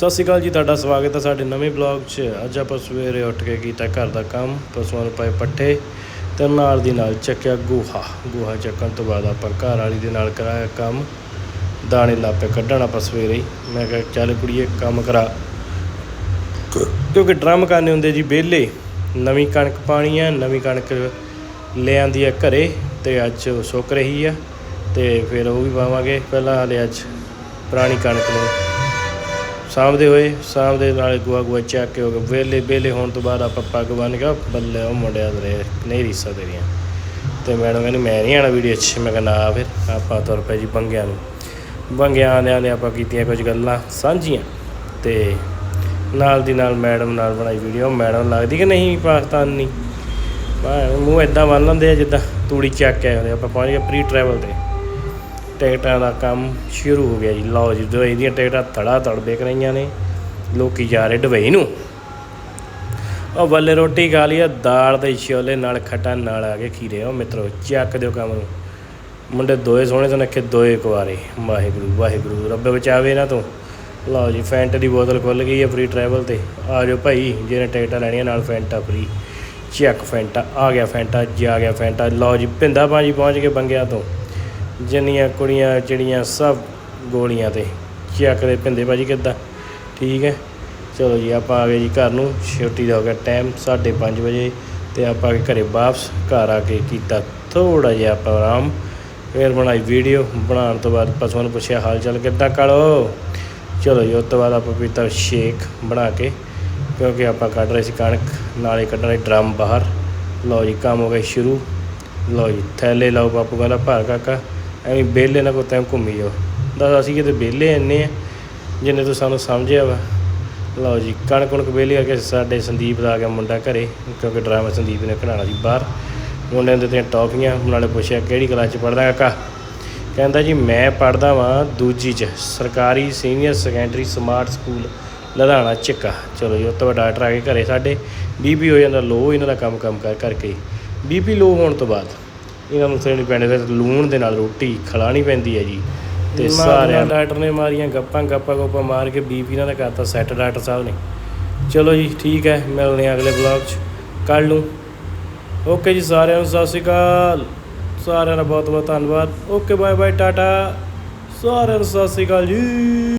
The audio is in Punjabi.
ਸਤਿ ਸ਼੍ਰੀ ਅਕਾਲ ਜੀ, ਤੁਹਾਡਾ ਸਵਾਗਤ ਹੈ ਸਾਡੇ ਨਵੇਂ ਬਲੌਗ 'ਚ। ਅੱਜ ਆਪਾਂ ਸਵੇਰੇ ਉੱਠ ਕੇ ਕੀਤਾ ਘਰ ਦਾ ਕੰਮ, ਪਸ਼ੂਆਂ ਨੂੰ ਪਾਏ ਪੱਠੇ ਤੇ ਨਾਲ ਦੀ ਨਾਲ ਚੱਕਿਆ ਗੋਹਾ। ਗੋਹਾ ਚੱਕਣ ਤੋਂ ਬਾਅਦ ਆਪਾਂ ਘਰ ਵਾਲੀ ਦੇ ਨਾਲ ਕਰਾਇਆ ਕੰਮ। ਦਾਣੇ ਲਾਪੇ ਕੱਢਣ ਆਪਾਂ ਸਵੇਰੇ ਹੀ। ਮੈਂ ਕਿਹਾ, ਚੱਲ ਕੁੜੀਏ, ਕੰਮ ਕਰਾ। ਕਿਉਂਕਿ ਡਰਮ ਕਰਨੇ ਹੁੰਦੇ ਜੀ ਵਿਹਲੇ। ਨਵੀਂ ਕਣਕ ਪਾਣੀ ਆ, ਨਵੀਂ ਕਣਕ ਲੈ ਆਂਦੀ ਆ ਘਰੇ ਤੇ ਅੱਜ ਉਹ ਸੁੱਕ ਰਹੀ ਆ ਤੇ ਫਿਰ ਉਹ ਵੀ ਪਾਵਾਂਗੇ ਪਹਿਲਾਂ ਹਲੇ ਅੱਜ ਪੁਰਾਣੀ ਕਣਕ ਨੂੰ ਸਾਂਭਦੇ ਹੋਏ, ਸਾਂਭਦੇ ਨਾਲ ਗੁਆ ਗੁਆ ਚੱਕ ਕੇ ਹੋ ਗਏ। ਵਿਹਲੇ ਵਿਹਲੇ ਹੋਣ ਤੋਂ ਬਾਅਦ ਆਪਾਂ ਪੱਗ ਬੰਨ ਕੇ ਬੱਲੇ ਉਹ ਮੁੰਡਿਆਂ ਦੇ ਨਹੀਂ ਰੀਸਾਂ ਤੇਰੀਆਂ ਤੇ ਮੈਡਮ ਕਹਿੰਦੀ, ਮੈਂ ਨਹੀਂ ਆਣਾ ਵੀਡੀਓ 'ਚ। ਮੈਂ ਕਹਿੰਦਾ ਆ ਫਿਰ, ਆਪਾਂ ਤੁਰ ਪਏ ਜੀ ਬੰਗਿਆਂ ਨੂੰ। ਬੰਗਿਆਂ ਆਂਦਿਆਂ ਨੇ ਆਪਾਂ ਕੀਤੀਆਂ ਕੁਝ ਗੱਲਾਂ ਸਾਂਝੀਆਂ ਤੇ ਨਾਲ ਦੀ ਨਾਲ ਮੈਡਮ ਨਾਲ ਬਣਾਈ ਵੀਡੀਓ। ਮੈਡਮ ਲੱਗਦੀ ਕਿ ਨਹੀਂ ਪਾਕਿਸਤਾਨੀ? ਬਾ ਮੂੰਹ ਇਦਾਂ ਬੰਨ ਲੈਂਦੇ ਆ ਜਿੱਦਾਂ ਤੂੜੀ ਚੱਕ ਕੇ ਆਏ ਹੁੰਦੇ ਆਪਾਂ ਪਹੁੰਚ ਗਏ ਪ੍ਰੀ ਟਰੈਵਲ ਤੇ। ਟਿਕਟਾਂ ਦਾ ਕੰਮ ਸ਼ੁਰੂ ਹੋ ਗਿਆ ਜੀ। ਲਓ ਜੀ, ਦੁਬਈ ਦੀਆਂ ਟਿਕਟਾਂ ਧੜਾ ਧੜ ਵਿਕ ਰਹੀਆਂ ਨੇ। ਲੋਕੀ ਜਾ ਰਹੇ ਦੁਬਈ ਨੂੰ। ਉਹ ਬੱਲੇ ਰੋਟੀ ਖਾ ਲਈ ਆ ਦਾਲ ਤੇ ਛੋਲੇ ਨਾਲ ਖਟਾ ਨਾਲ ਆ ਕੇ ਖੀਰੇ। ਉਹ ਮਿੱਤਰੋ, ਚੱਕ ਦਿਓ ਕੰਮ ਨੂੰ। ਮੁੰਡੇ ਦੋਏ ਸੋਹਣੇ ਤੋਂ ਨੱਖੇ ਦੋਏ ਕੁਆਰੇ ਵਾਹਿਗੁਰੂ ਵਾਹਿਗੁਰੂ, ਰੱਬ ਬਚਾਵੇ ਨਾ ਤੋਂ। ਲਓ ਜੀ, ਫੈਂਟ ਦੀ ਬੋਤਲ ਖੁੱਲ ਗਈ ਹੈ ਫ੍ਰੀ ਟਰੈਵਲ ਤੇ। ਆ ਜਾਓ ਭਾਈ, ਜਿਹਨੇ ਟਿਕਟਾਂ ਲੈਣੀਆਂ ਨਾਲ ਫੈਂਟਾ ਫ੍ਰੀ ਚੱਕ ਫੈਂਟਾ, ਆ ਗਿਆ ਫੈਂਟਾ, ਜਾ ਗਿਆ ਫੈਂਟਾ। ਲਓ ਜੀ, ਭਿੰਦਾ ਭਾਜੀ ਪਹੁੰਚ ਕੇ ਬੰਗਿਆ ਤੋਂ। ਜਿੰਨੀਆਂ ਕੁੜੀਆਂ ਚਿੜੀਆਂ ਸਭ ਗੋਲੀਆਂ ਤੇ ਚੱਕਦੇ ਦੇ ਭਿੰਦੇ ਭਾਜੀ ਕਿੱਦਾਂ? ਠੀਕ ਹੈ? ਚਲੋ ਜੀ, ਆਪਾਂ ਆ ਗਏ ਜੀ ਘਰ ਨੂੰ। ਛੁੱਟੀ ਦਾ ਹੋ ਗਿਆ ਟਾਈਮ 5:30 ਵਜੇ ਤੇ ਆਪਾਂ ਆ ਗਏ ਘਰੇ ਵਾਪਸ। ਘਰ ਆ ਕੇ ਕੀਤਾ ਥੋੜਾ ਜਿਹਾ ਆਪਾਂ ਆਰਾਮ। ਫਿਰ ਬਣਾਈ ਵੀਡੀਓ ਬਣਾਉਣ ਤੋਂ ਬਾਅਦ ਪਸ਼ੂਆਂ ਨੂੰ ਪੁੱਛਿਆ ਹਾਲ ਚਾਲ ਕਿੱਦਾਂ ਕਾਲੋ? ਚਲੋ ਜੀ, ਉਸ ਤੋਂ ਬਾਅਦ ਆਪਾਂ ਪੀਤਾ ਸ਼ੇਕ ਬਣਾ ਕੇ। ਕਿਉਂਕਿ ਆਪਾਂ ਕੱਢ ਰਹੇ ਸੀ ਕਣਕ, ਨਾਲੇ ਕੱਢ ਰਹੇ ਡਰਮ ਬਾਹਰ। ਲਓ ਜੀ, ਕੰਮ ਹੋ ਗਿਆ ਸ਼ੁਰੂ। ਲਓ ਜੀ, ਥੈਲੇ ਲਾਓ ਬਾਪੂ ਕਹਿੰਦਾ, ਭਰ ਕਾਕਾ। ਐਵੇਂ ਵਿਹਲੇ ਨਾ ਕੋ ਤੈਂ ਘੁੰਮੀ ਜਾਓ। ਦੱਸ ਅਸੀਂ ਕਿਤੇ ਵਿਹਲੇ ਇੰਨੇ ਆ, ਜਿੰਨੇ ਤੋਂ ਸਾਨੂੰ ਸਮਝਿਆ ਵਾ। ਲਓ ਜੀ ਕਣਕ ਕਣਕ ਵਿਹਲੇ ਆ ਕੇ ਸਾਡੇ ਸੰਦੀਪ ਦਾ ਆ ਗਿਆ ਮੁੰਡਾ ਘਰੇ, ਕਿਉਂਕਿ ਡਰਾਮਾ ਸੰਦੀਪ ਨੇ ਕਢਾਉਣਾ ਸੀ ਬਾਹਰ। ਮੁੰਡੇ ਦੇ ਤੇ ਟੌਫੀਆਂ ਨਾਲੇ ਪੁੱਛਿਆ, ਕਿਹੜੀ ਕਲਾਸ ਚ ਪੜਦਾ ਕਾਕਾ? ਕਹਿੰਦਾ ਜੀ, ਮੈਂ ਪੜਦਾ ਵਾਂ ਦੂਜੀ ਚ, ਸਰਕਾਰੀ senior secondary smart school, Ludhiana, ਚੱਕਾ। ਚਲੋ ਜੀ ਉਹ ਤੋਂ ਬਾਅਦ ਡਾਕਟਰ ਆ ਕੇ ਘਰੇ ਸਾਡੇ। ਬੀਪੀ ਹੋ ਜਾਂਦਾ, ਲੋ ਇਹਨਾਂ ਦਾ ਕੰਮ ਕੰਮ ਕਰ ਕਰਕੇ ਬੀਪੀ ਲੋ ਹੋਣ ਤੋਂ ਬਾਅਦ ਇਹਨਾਂ ਨੂੰ ਥੋੜੀ ਪੈਣੇ ਫਿਰ ਲੂਣ ਦੇ ਨਾਲ ਰੋਟੀ ਖਿਲਾਣੀ ਪੈਂਦੀ ਹੈ ਜੀ। ਤੇ ਸਾਰਿਆਂ ਡਾਕਟਰ ਨੇ ਮਾਰੀਆਂ ਗੱਪਾਂ ਗੱਪਾਂ ਗੋਪਾਂ ਮਾਰ ਕੇ ਬੀਪੀ ਦਾ ਕਰਤਾ ਸੈੱਟ ਡਾਕਟਰ ਸਾਹਿਬ ਨੇ। ਚਲੋ ਜੀ ਠੀਕ ਹੈ ਮਿਲਦੇ ਹਾਂ ਅਗਲੇ ਵਲੌਗ 'ਚ। ਕੱਲ ਨੂੰ। ਓਕੇ ਜੀ ਸਾਰਿਆਂ ਨੂੰ ਸਤਿ ਸ਼੍ਰੀ ਅਕਾਲ। ਸਾਰਿਆਂ ਦਾ ਬਹੁਤ ਬਹੁਤ ਧੰਨਵਾਦ। Okay bye bye tata. ਸਾਰਿਆਂ ਨੂੰ ਸਤਿ ਸ਼੍ਰੀ ਅਕਾਲ ਜੀ।